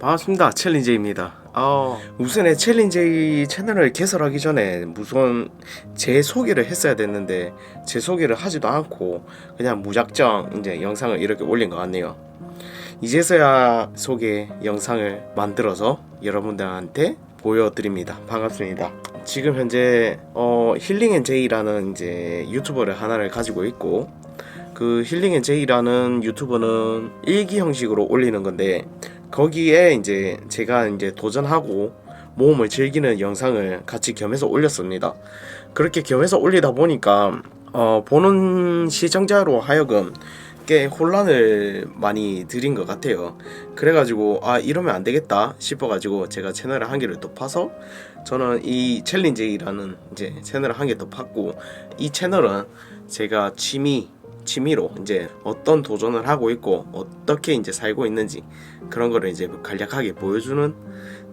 반갑습니다. 챌린제입니다. 어, 우선에 챌린제 채널을 개설하기 전에 우선 제 소개를 했어야 됐는데 제 소개를 하지도 않고 그냥 무작정 이제 영상을 이렇게 올린 것 같네요. 이제서야 소개 영상을 만들어서 여러분들한테 보여드립니다. 반갑습니다. 지금 현재 어, 힐링앤제이라는 이제 유튜버를 하나를 가지고 있고 그 힐링앤제이라는 유튜버는 일기 형식으로 올리는 건데 거기에 이제 제가 이제 도전하고 모험을 즐기는 영상을 같이 겸해서 올렸습니다. 그렇게 겸해서 올리다 보니까 어, 보는 시청자로 하여금 꽤 혼란을 많이 드린 것 같아요. 그래가지고 아 이러면 안 되겠다 싶어가지고 제가 채널을 한 개를 더 파서 저는 이 챌린제이라는 이제 채널을 한 개 더 팠고 이 채널은 제가 취미 취미로 이제 어떤 도전을 하고 있고 어떻게 이제 살고 있는지 그런 거를 이제 간략하게 보여주는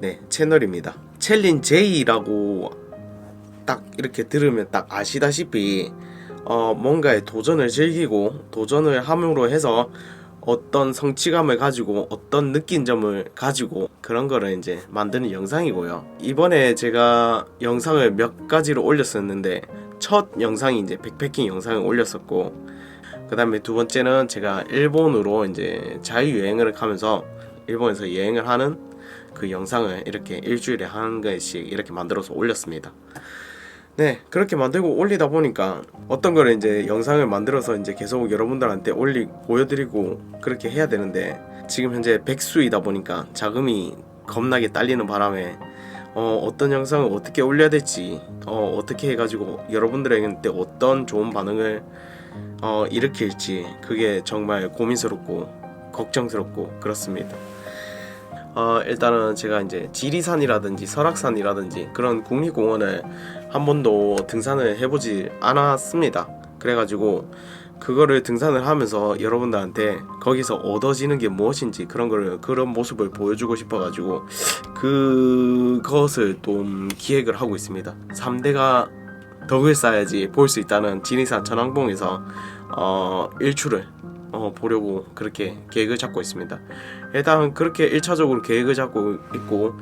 네 채널입니다. 챌린제이라고 딱 이렇게 들으면 딱 아시다시피 어 뭔가에 도전을 즐기고 도전을 함으로 해서 어떤 성취감을 가지고 어떤 느낀 점을 가지고 그런 거를 이제 만드는 영상이고요. 이번에 제가 영상을 몇 가지로 올렸었는데 첫 영상이 이제 백패킹 영상을 올렸었고 그 다음에 두 번째는 제가 일본으로 이제 자유여행을 가면서 일본에서 여행을 하는 그 영상을 이렇게 일주일에 한 개씩 이렇게 만들어서 올렸습니다. 네, 그렇게 만들고 올리다 보니까 어떤 거를 이제 영상을 만들어서 이제 계속 여러분들한테 올리 보여드리고 그렇게 해야 되는데 지금 현재 백수이다 보니까 자금이 겁나게 딸리는 바람에 어, 어떤 영상을 어떻게 올려야 될지 어, 어떻게 해가지고 여러분들에게 어떤 좋은 반응을 어, 일으킬지 그게 정말 고민스럽고 걱정스럽고 그렇습니다. 어, 일단은 제가 이제 지리산이라든지 설악산이라든지 그런 국립공원을 한 번도 등산을 해보지 않았습니다. 그래가지고 그거를 등산을 하면서 여러분들한테 거기서 얻어지는 게 무엇인지 그런 거를 그런 모습을 보여주고 싶어가지고 그것을 좀 기획을 하고 있습니다. 3대가 덕을 쌓아야지 볼 수 있다는 지리산 전왕봉에서 어, 일출을 어, 보려고 그렇게 계획을 잡고 있습니다. 일단 그렇게 1차적으로 계획을 잡고 있고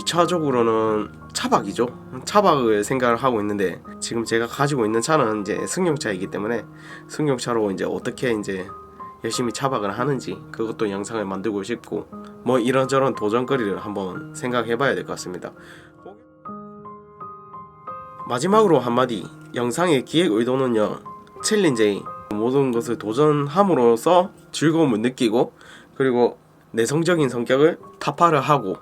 2차적으로는 차박이죠. 차박을 생각을 하고 있는데 지금 제가 가지고 있는 차는 이제 승용차이기 때문에 승용차로 이제 어떻게 이제 열심히 차박을 하는지 그것도 영상을 만들고 싶고 뭐 이런저런 도전거리를 한번 생각해 봐야 될 것 같습니다. 마지막으로 한마디 영상의 기획 의도는요 챌린제이 모든 것을 도전함으로써 즐거움을 느끼고 그리고 내성적인 성격을 타파를 하고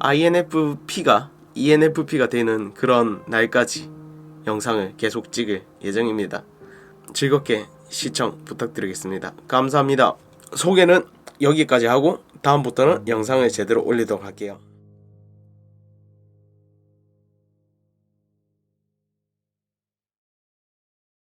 INFP가 ENFP가 되는 그런 날까지 영상을 계속 찍을 예정입니다. 즐겁게 시청 부탁드리겠습니다. 감사합니다. 소개는 여기까지 하고 다음부터는 영상을 제대로 올리도록 할게요.